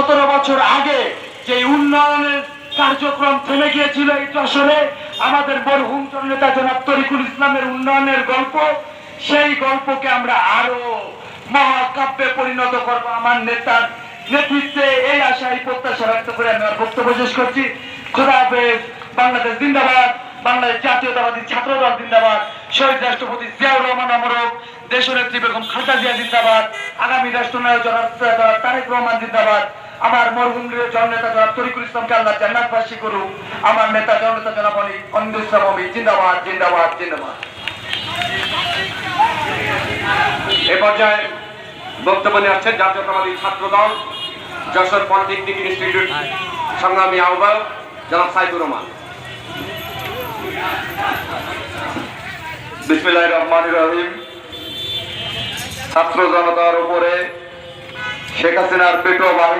সতেরো বছর আগে যে উন্নয়নের কার্যক্রম থেমে গিয়েছিল এই যশোরে, আমাদের মরহুম জননেতা জনাব তরিকুল ইসলামের উন্নয়নের গল্প, সেই গল্পকে আমরা আরও মহাকাব্যে পরিণত করব। আমার নেতার নেতৃত্বে এই আশা এই প্রত্যাশা ব্যক্ত করে আমি আমার বক্তব্য শেষ করছি। খোদা হাফেজ বাংলাদেশ জিন্দাবাদ, বাংলাদেশ জাতীয়তাবাদী ছাত্র দল জিন্দাবাদ, শহীদ রাষ্ট্রপতি জিয়াউর রহমান অমরক, দেশনেত্রী বেগম খালেদা জিয়া জিন্দাবাদ, আগামী রাষ্ট্রনায়ক জনাব তারেক রহমান জিন্দাবাদ। আমার মরহুম জননেতা জনাব তরিকুল ইসলামকে আল্লাহ জান্নাতবাসী করুক। আমার নেতা জননেতা জনাব অনিক অনিল ইসলাম অমি জিন্দাবাদ জিন্দাবাদ জিন্দাবাদ। এ পর্যায়ে বক্তব্য নিয়ে আসছেন জাতীয়তাবাদী ছাত্র দল, যশোর পলিটেকনিক ইনস্টিটিউট, সংগ্রামী আহ্বায়ক জনাব সাইদুর রহমান। বিসমিল্লাহ রহমান রহিম। ছাত্র জনতার উপরে শেখ হাসিনার পেটো বাহিনী